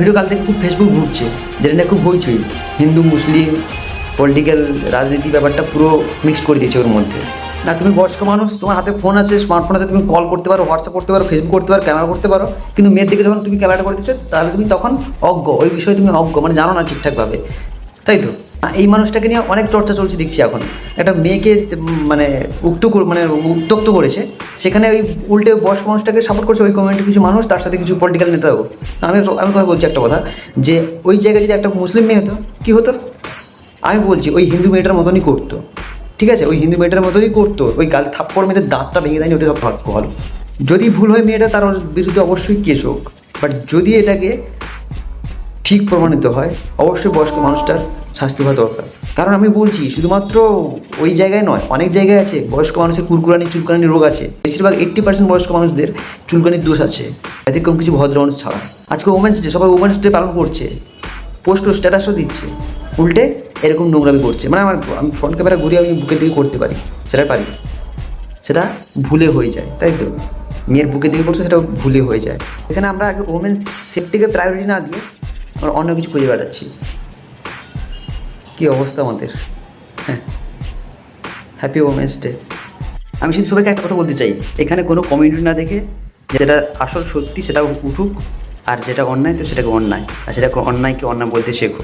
Video কাল থেকে খুব ফেসবুক ঘুরছে, যেটা নিয়ে খুব হইচই। হিন্দু, মুসলিম পলিটিক্যাল রাজনীতি ব্যাপারটা পুরো মিক্স করে দিয়েছে ওর মধ্যে। না, তুমি বয়স্ক মানুষ, তোমার হাতে ফোন আছে স্মার্টফোন আছে, তুমি কল করতে পারো হোয়াটসঅ্যাপ করতে পারো ফেসবুক করতে পারো ক্যামেরা করতে পারো, কিন্তু মেয়ের দিকে যখন তুমি ক্যামেরাটা করে দিচ্ছ, তাহলে তুমি তখন অজ্ঞ, ওই বিষয়ে তুমি অজ্ঞ মানে জানো না ঠিকঠাকভাবে। তাই তো? এই মানুষটাকে নিয়ে অনেক চর্চা চলছে দেখছি এখন। একটা মেয়েকে মানে উক্ত মানে উত্তক্ত করেছে। সেখানে ওই উল্টে বয়স্ক মানুষটাকে সাপোর্ট করছে ওই কমিউনিটি কিছু মানুষ, তার সাথে কিছু পলিটিক্যাল নেতাও আমি আমি কথা বলছি একটা কথা, যে ওই জায়গায় যদি একটা মুসলিম মেয়ে হতো, কী হতো? আমি বলছি, ওই হিন্দু মেয়েটার মতনই করতো। ঠিক আছে? ওই হিন্দু মেয়েটার মতনই করতো। ওই গাল, থাপ্পড় মেয়েদের দাঁতটা ভেঙে দেয়নি, ওটা সব ভালো। যদি ভুল হয় মেয়েটা, তার বিরুদ্ধে অবশ্যই কেস হোক। বাট যদি এটাকে ঠিক প্রমাণিত হয়, অবশ্যই বয়স্ক মানুষটার শাস্তি হওয়া দরকার। কারণ আমি বলছি, শুধুমাত্র ওই জায়গায় নয়, অনেক জায়গায় আছে, বয়স্ক মানুষের কুরকুরানি চুলকানি রোগ আছে। বেশিরভাগ এইট্টি পার্সেন্ট বয়স্ক মানুষদের চুলকানির দোষ আছে। ব্যতিক্রম কিছু ভদ্র মানুষ ছাড়া। আজকে ওমেন্স ডে সবাই ওমেন্স ডে পালন করছে পোস্ট স্ট্যাটাসও দিচ্ছে। উল্টে এরকম নোংরামি করছে। মানে আমার, আমি ফ্রন্ট ক্যামেরা ঘুরিয়ে আমি বুকের দিকে করতে পারি, সেটা পারি। সেটা ভুলে হয়ে যায়, তাই তো? মেয়ের বুকের দিকে করছে সেটা ভুলে হয়ে যায়। এখানে আমরা আগে ওমেন্স সেফটিকে প্রায়োরিটি না দিয়ে আমরা অন্য কিছু খুঁজে বেড়াচ্ছি। কী অবস্থা আমাদের? হ্যাঁ। হ্যাপি ওমেন্স ডে আমি শুধু সবাইকে একটা কথা বলতে চাই। এখানে কোনো কমিউনিটি না দেখে যেটা আসল সত্যি সেটা উঠুক, আর যেটা অন্যায় তো সেটাকে অন্যায়, আর সেটাকে অন্যায়কে অন্যায় বলতে শেখো।